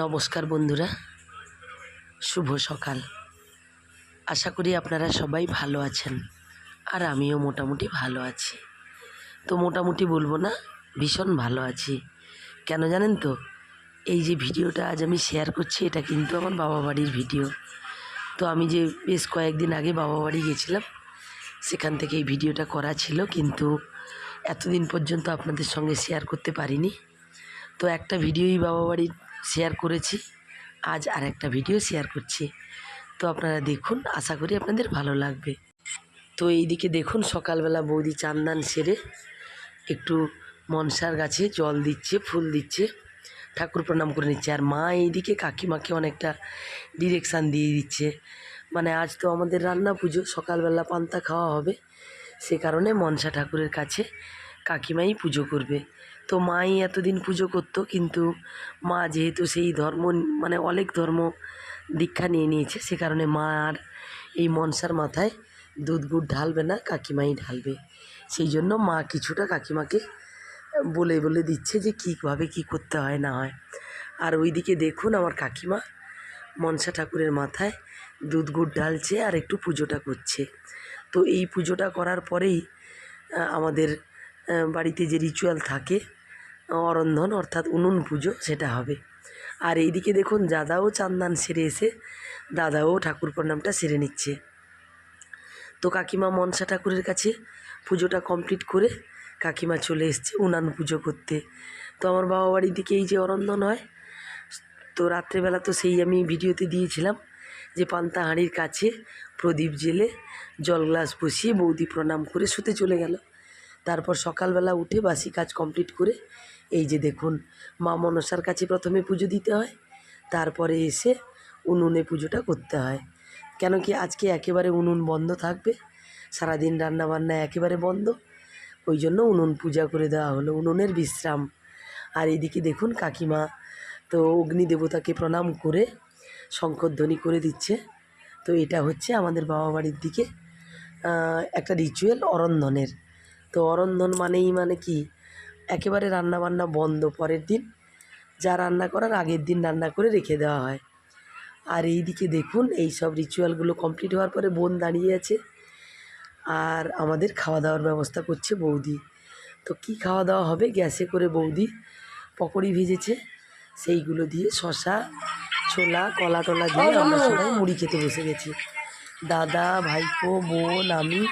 নমস্কার বন্ধুরা, শুভ সকাল। আশা করি আপনারা সবাই ভালো আছেন আর আমিও মোটামুটি ভালো আছি। তো মোটামুটি বলব না, ভীষণ ভালো আছি। কেন জানেন তো, এই যে ভিডিওটা আজ আমি শেয়ার করছি, এটা কিন্তু আমার বাবা বাড়ির ভিডিও। তো আমি যে বেশ কয়েকদিন আগে বাবা বাড়ি গেছিলাম, সেখান থেকে এই ভিডিওটা করা ছিল, কিন্তু এতদিন পর্যন্ত আপনাদের সঙ্গে শেয়ার করতে পারিনি। তো একটা ভিডিওই বাবা বাড়ির শেয়ার করেছি। আজ আর একটা ভিডিও শেয়ার করছি। তো আপনারা দেখুন, আশা করি আপনাদের ভালো লাগবে। তো এইদিকে দেখুন, সকালবেলা বৌদি চান্দান সেরে একটু মনসার গাছে জল দিচ্ছে, ফুল দিচ্ছে, ঠাকুর প্রণাম করে নিচ্ছে। আর মা এইদিকে কাকিমাকে অনেকটা ডিরেকশান দিয়ে দিচ্ছে। মানে আজ তো আমাদের রান্না পুজো, সকালবেলা পান্তা খাওয়া হবে। সে কারণে মনসা ঠাকুরের কাছে কাকিমাই পুজো করবে। তো মাই এতদিন পুজো করতো, কিন্তু মা যেহেতু সেই ধর্ম মানে অনেক ধর্ম দীক্ষা নিয়ে নিয়েছে, সে কারণে মা আর এই মনসার মাথায় দুধ গুড় ঢালবে না, কাকিমাই ঢালবে। সেই জন্য মা কিছুটা কাকিমাকে বলে বলে দিচ্ছে যে কীভাবে কী করতে হয়, না হয়। আর ওইদিকে দেখুন আমার কাকিমা মনসা ঠাকুরের মাথায় দুধ গুড় ঢালছে আর একটু পুজোটা করছে। তো এই পুজোটা করার পরেই আমাদের বাড়িতে যে রিচুয়াল থাকে, অরন্ধন অর্থাৎ উনুন পুজো, সেটা হবে। আর এইদিকে দেখুন, দাদাও চান্দান সেরে এসে, দাদাও ঠাকুর প্রণামটা সেরে নিচ্ছে। তো কাকিমা মনসা ঠাকুরের কাছে পুজোটা কমপ্লিট করে কাকিমা চলে এসছে উনান পুজো করতে। তো আমার বাবা বাড়ির দিকে এই যে অরন্ধন হয়, তো রাত্রেবেলা তো সেই আমি ভিডিওতে দিয়েছিলাম যে পান্তা হাঁড়ির কাছে প্রদীপ জেলে জল গ্লাস বসিয়ে বৌদি প্রণাম করে শুতে চলে গেল। তারপর সকালবেলা উঠে বাসি কাজ কমপ্লিট করে, এই যে দেখুন, মা মনসার কাছে প্রথমে পুজো দিতে হয়, তারপরে এসে উনুনে পুজোটা করতে হয়। কেন কি আজকে একেবারে উনুন বন্ধ থাকবে, সারাদিন রান্না বান্না একেবারে বন্ধ, ওই জন্য উনুন পূজা করে দেওয়া হলো, উনুনের বিশ্রাম। আর এদিকে দেখুন কাকিমা, তো অগ্নি দেবতাকে প্রণাম করে শঙ্করধ্বনি করে দিচ্ছে। তো এটা হচ্ছে আমাদের বাবা বাড়ির দিকে একটা রিচুয়াল অরন্ধনের। তো অরন্ধন মানেই মানে কি? একেবারে রান্না বান্না বন্ধ পরের দিন। যা রান্না করার আগের দিন রান্না করে রেখে দেওয়া হয়। আর এই দিকে দেখুন, এই সব রিচুয়ালগুলো কমপ্লিট হওয়ার পরে বোন দাঁড়িয়ে আছে। আর আমাদের খাওয়া দাওয়ার ব্যবস্থা করছে বৌদি। তো কি খাওয়া দাওয়া হবে? গ্যাসে করে বৌদি পকোড়ি ভেজেছে। সেইগুলো দিয়ে শশা ছোলা কলা টলা দিয়ে আমরা সবাই মুড়ি খেতে বসে গেছি। দাদা, ভাইপো, বোন, আমি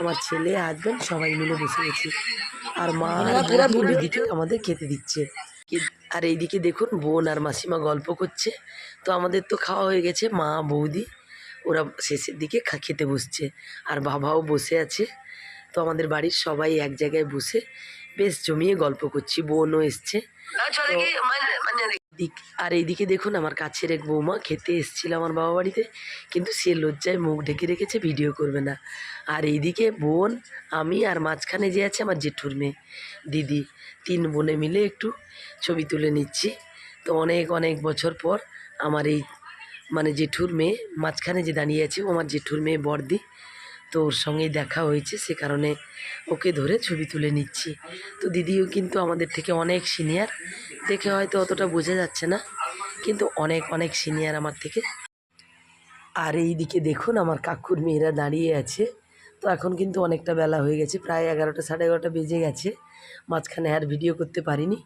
আমার ছেলে হাজব্যান্ড সবাই মিলে বসে গেছি। আর মা আর আমাদের খেতে দিচ্ছে। আর এইদিকে দেখুন বোন আর মাসিমা গল্প করছে। তো আমাদের তো খাওয়া হয়ে গেছে মা বৌদি ওরা শেষের দিকে খেতে বসছে। আর বাবাও বসে আছে। তো আমাদের বাড়ির সবাই এক জায়গায় বসে বেশ জমিয়ে গল্প করছি বোনও এসছে। দিক। আর এইদিকে দেখুন আমার কাছের এক বৌমা খেতে এসেছিল আমার বাবা বাড়িতে, কিন্তু সে লজ্জায় মুখ ঢেকে রেখেছে ভিডিও করবে না। আর এইদিকে বোন, আমি আর মাঝখানে যে আছে আমার জেঠুর মেয়ে। দিদি, তিন বোনে মিলে একটু ছবি তুলে নিচ্ছি। তো অনেক অনেক বছর পর আমার এই মানে জেঠুর মেয়ে, মাঝখানে যে দাঁড়িয়ে আছে ও আমার জেঠুর মেয়ে বর্দি তো ওর সঙ্গেই দেখা হয়েছে, সে কারণে ওকে ধরে ছবি তুলে নিচ্ছি। তো দিদিও কিন্তু আমাদের থেকে অনেক সিনিয়র, দেখে হয়তো অতটা বোঝা যাচ্ছে না, কিন্তু অনেক অনেক সিনিয়র আমার থেকে। আর এই দিকে দেখুন, আমার কাকুর মেয়েরা দাঁড়িয়ে আছে। তো এখন কিন্তু অনেকটা বেলা হয়ে গেছে, প্রায় এগারোটা, সাড়ে এগারোটা বেজে গেছে। মাঝখানে আর ভিডিও করতে পারিনি।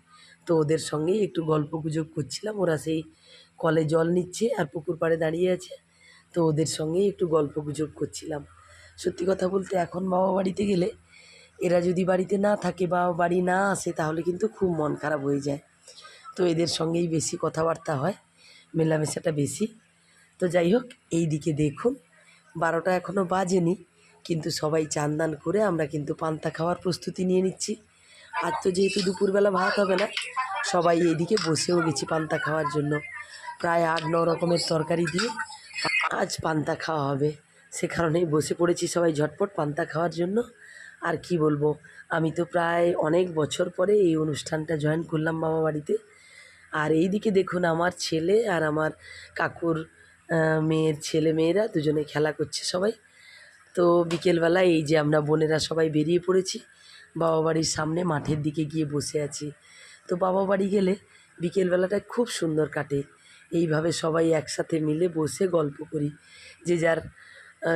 তো ওদের সঙ্গেই একটু গল্প গুজব করছিলাম, ওরা সেই কলে জল নিচ্ছে আর পুকুর পাড়ে দাঁড়িয়ে আছে। তো ওদের সঙ্গেই একটু গল্প গুজব করছিলাম। সত্যি কথা বলতে এখন বাবা বাড়িতে গেলে এরা যদি বাড়িতে না থাকে বা বাড়ি না আসে, তাহলে কিন্তু খুব মন খারাপ হয়ে যায়। তো এদের সঙ্গেই বেশি কথাবার্তা হয়, মেলামেশাটা বেশি। তো যাই হোক, এই দিকে দেখুন, বারোটা এখনও বাজেনি, কিন্তু সবাই চান করে আমরা কিন্তু পান্তা খাওয়ার প্রস্তুতি নিয়ে নিচ্ছি। আর তো যেহেতু দুপুরবেলা ভাত হবে না, সবাই এইদিকে বসেও গেছি পান্তা খাওয়ার জন্য। প্রায় আট, ন রকমের তরকারি দিয়ে আজ পান্তা খাওয়া হবে। সে কারণেই বসে পড়েছি সবাই ঝটপট পান্তা খাওয়ার জন্য। আর কি বলব, আমি তো প্রায় অনেক বছর পরে এই অনুষ্ঠানটা জয়েন করলাম বাবা বাড়িতে। আর এই দিকে দেখুন আমার ছেলে আর আমার কাকুর মেয়ের ছেলে মেয়েরা দুজনে খেলা করছে সবাই। তো বিকেলবেলা এই যে আমরা বোনেরা সবাই বেরিয়ে পড়েছি, বাবা বাড়ির সামনে মাঠের দিকে গিয়ে বসে আছি। তো বাবা বাড়ি গেলে বিকেলবেলাটা খুব সুন্দর কাটে। এইভাবে সবাই একসাথে মিলে বসে গল্প করি। যে যার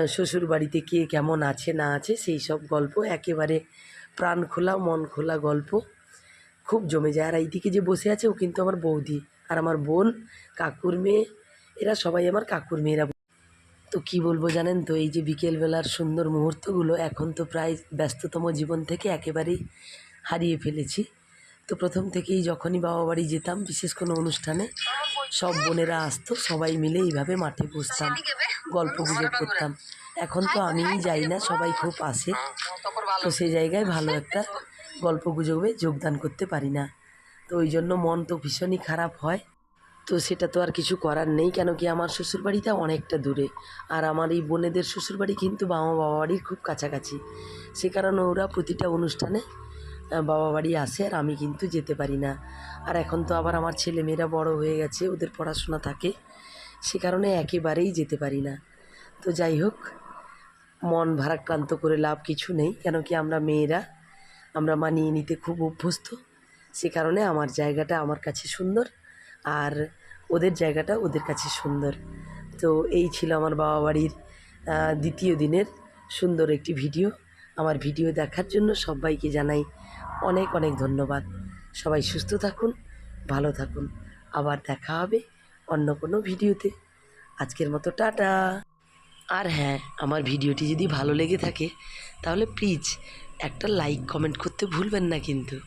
শ্বশুর বাড়িতে কে কেমন আছে না আছে সেই সব গল্প, একেবারে প্রাণ খোলা, মন খোলা গল্প। খুব জমে যায়। আর এইদিকে যে বসে আছে, ও কিন্তু আমার বৌদি আর আমার বোন, কাকুর মেয়ে। এরা সবাই আমার কাকুর মেয়েরা। তো কি বলব জানেন তো, এই যে বিকেলবেলার সুন্দর মুহূর্তগুলো, এখন তো প্রায় ব্যস্ততম জীবন থেকে একেবারেই হারিয়ে ফেলেছি। তো প্রথম থেকেই যখনই বাবা বাড়ি যেতাম, বিশেষ কোনো অনুষ্ঠানে সব বোনেরা আসতো, সবাই মিলে এইভাবে মাঠে বসতাম, গল্প গুজব করতাম। এখন তো আমিই যাই না, সবাই খুব আসে। তো সেই জায়গায় ভালো একটা গল্প গুজবে যোগদান করতে পারি না। তো ওই জন্য মন তো ভীষণই খারাপ হয়। তো সেটা তো আর কিছু করার নেই, কেন কি আমার শ্বশুরবাড়িটা অনেকটা দূরে। আর আমার এই বোনেদের শ্বশুরবাড়ি কিন্তু বাবা বাবা বাড়ির খুব কাছাকাছি। সে কারণে ওরা প্রতিটা অনুষ্ঠানে বাবা বাড়ি আসে আর আমি কিন্তু যেতে পারি না। আর এখন তো আবার আমার ছেলে মেয়েরা বড় হয়ে গেছে, ওদের পড়াশোনা থাকে, সে কারণে একেবারেই যেতে পারি না। তো যাই হোক, মন ভারাক্রান্ত করে লাভ কিছু নেই, কেন কি আমরা মেয়েরা, আমরা মানিয়ে নিতে খুব অভ্যস্ত, সে কারণে আমার জায়গাটা আমার কাছে সুন্দর আর ওদের জায়গাটা ওদের কাছে সুন্দর। তো এই ছিল আমার বাবা বাড়ির দ্বিতীয় দিনের সুন্দর একটি ভিডিও। আমার ভিডিও দেখার জন্য সবাইকে জানাই অনেক অনেক ধন্যবাদ। সবাই সুস্থ থাকুন, ভালো থাকুন। আবার দেখা হবে অন্য কোনো ভিডিওতে। আজকের মতো টাটা। আর হ্যাঁ আমার ভিডিওটি যদি ভালো লেগে থাকে, তাহলে প্লিজ একটা লাইক, কমেন্ট করতে ভুলবেন না কিন্তু।